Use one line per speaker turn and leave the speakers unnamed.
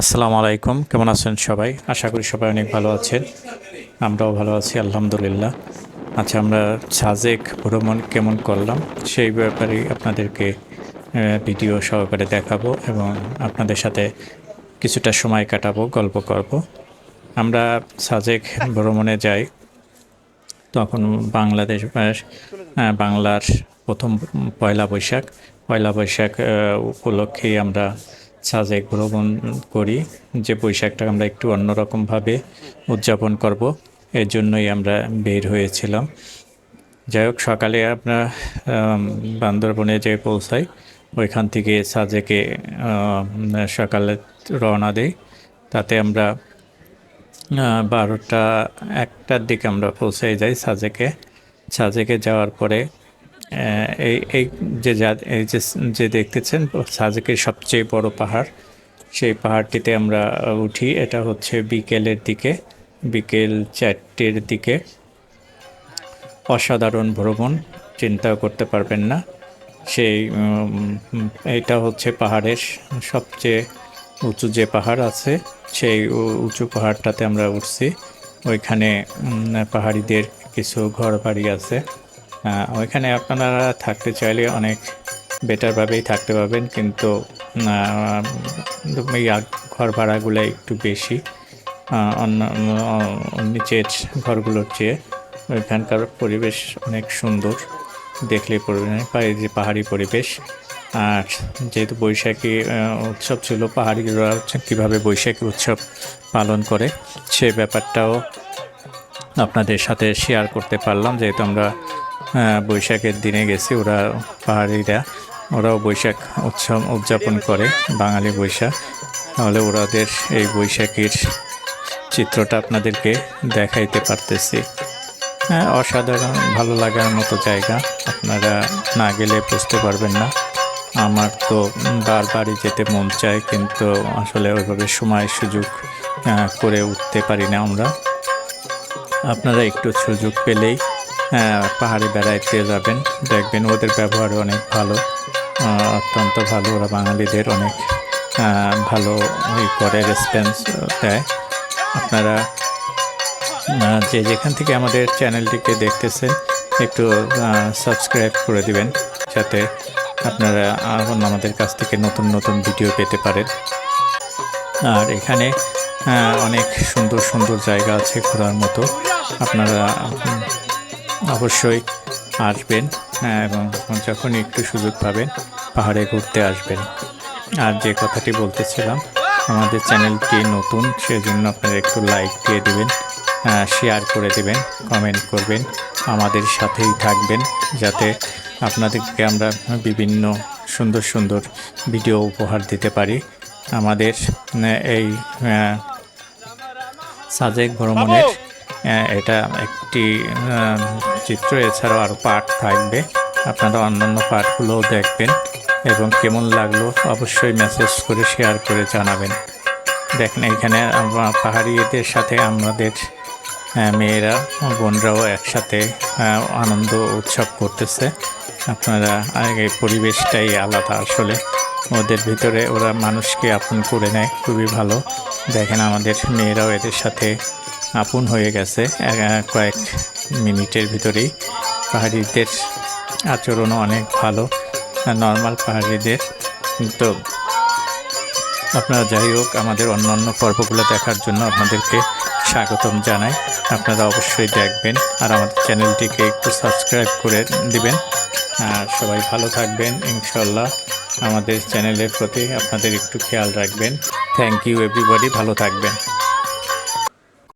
আসসালামু আলাইকুম, কেমন আছেন সবাই? আশা করি সবাই অনেক ভালো আছেন। আমরাও ভালো আছি, আলহামদুলিল্লাহ। আচ্ছা আমরা সাজেক ভ্রমণ কেমন করলাম সেই ব্যাপারে আপনাদেরকে ভিডিও সহকারে দেখাবো এবং আপনাদের সাথে কিছুটা সময় কাটাবো, গল্প করব। আমরা সাজেক ভ্রমণে যাই, তখন বাংলাদেশ বাংলার প্রথম পয়লা বৈশাখ। পয়লা বৈশাখ উপলক্ষেই আমরা সাজেক ভ্রমণ করি, যে বৈশাখটা আমরা একটু অন্যরকমভাবে উদযাপন করব, এর জন্যই আমরা বের হয়েছিলাম। যাই হোক, সকালে আমরা বান্দরবনে যে পৌঁছাই, ওইখান থেকে সাজেকে সকালে রওনা দেই। তাতে আমরা বারোটা একটার দিকে আমরা পৌঁছে যাই সাজেকে। সাজেকে যাওয়ার পরে এই এই যে যা- এই যে যে দেখতেছেন, সাজেকের সবচেয়ে বড় পাহাড়, সেই পাহাড়টিতে আমরা উঠি। এটা হচ্ছে বিকেলের দিকে, বিকেল চারটের দিকে। অসাধারণ ভ্রমণ, চিন্তাও করতে পারবেন না। সেই এটা হচ্ছে পাহাড়ের সবচেয়ে উঁচু যে পাহাড় আছে, সেই উঁচু পাহাড়টাতে আমরা উঠছি। ওইখানে পাহাড়িদের কিছু ঘর বাড়ি আছে। ওইখানে আপনারা থাকতে চাইলে অনেক বেটারভাবেই থাকতে পারবেন, কিন্তু ঘর ভাড়াগুলো একটু বেশি। অন্য নিচের ঘরগুলোর চেয়ে ওইখানকার পরিবেশ অনেক সুন্দর, দেখলে পাই যে পাহাড়ি পরিবেশ। আর যেহেতু বৈশাখী উৎসব ছিল, পাহাড়িরা কীভাবে বৈশাখী উৎসব পালন করে, সে ব্যাপারটাও আপনাদের সাথে শেয়ার করতে পারলাম, যেহেতু আমরা বৈশাখের দিনে গেছি ওরা, পাহাড়িরা। ওরাও বৈশাখ উৎসব উদযাপন করে, বাঙালি বৈশাখ। তাহলে ওরাদের এই বৈশাখীর চিত্রটা আপনাদেরকে দেখাইতে পারতেছি। হ্যাঁ অসাধারণ, ভালো লাগার মতো জায়গা। আপনারা না গেলে বুঝতে পারবেন না। আমার তো বারবারই যেতে মন চায়, কিন্তু আসলে ওইভাবে সময় সুযোগ করে উঠতে পারি না আমরা। আপনারা একটু সুযোগ পেলেই পাহাড়ে বেড়াইতে যাবেন। দেখবেন ওদের ব্যবহার অনেক ভালো অত্যন্ত ভালো। ওরা বাঙালিদের অনেক ভালো ই করে রেসপন্স দেয়। আপনারা যে যেখান থেকে আমাদের চ্যানেলটিকে দেখতেছেন, একটু সাবস্ক্রাইব করে দিবেন, যাতে আপনারা এখন আমাদের কাছ থেকে নতুন নতুন ভিডিও পেতে পারেন। আর এখানে অনেক সুন্দর সুন্দর জায়গা আছে ঘোরার মতো। আপনারা অবশ্যই আসবেন আহ, এবং যখন একটু সুযোগ পাবেন পাহাড়ে ঘুরতে আসবেন। আর যে কথাটি বলতেছিলাম আমাদের চ্যানেলটি নতুন সেজন্য আপনারা একটু লাইক দিয়ে দিবেন শেয়ার করে দেবেন কমেন্ট করবেন আমাদের সাথেই থাকবেন যাতে আপনাদেরকে আমরা বিভিন্ন সুন্দর সুন্দর ভিডিও উপহার দিতে পারি। আমাদের এই আহ, সাজেক ভ্রমণের এটা একটি চিত্র, এছাড়াও আরও পার্ট থাকবে। আপনারা অন্যান্য পার্টগুলোও দেখবেন এবং কেমন লাগল অবশ্যই মেসেজ করে শেয়ার করে জানাবেন। দেখেন, এখানে পাহাড়িদের সাথে আমাদের মেয়েরা, বোনরাও একসাথে আনন্দ উৎসব করতেছে। আপনারা এই পরিবেশটাই আলাদা আসলে। ওদের ভিতরে ওরা মানুষকে আপন করে নেয়, খুবই ভালো। দেখেন, আমাদের মেয়েরাও এদের সাথে আপন হয়ে গেছে। কয়েক মিনিটের ভিতরেই পাহাড়িদের আচরণও অনেক ভালো নর্মাল পাহাড়িদের। তো আপনারা যাই হোক, আমাদের অন্য অন্য পর্বগুলো দেখার জন্য আপনাদেরকে স্বাগতম জানাই। আপনারা অবশ্যই দেখবেন, আর আমাদের চ্যানেলটিকে একটু সাবস্ক্রাইব করে দিবেন। আর সবাই ভালো থাকবেন ইনশাল্লাহ আমাদের চ্যানেলের প্রতি আপনাদের একটু খেয়াল রাখবেন। থ্যাংক ইউ এভরিবডি ভালো থাকবেন।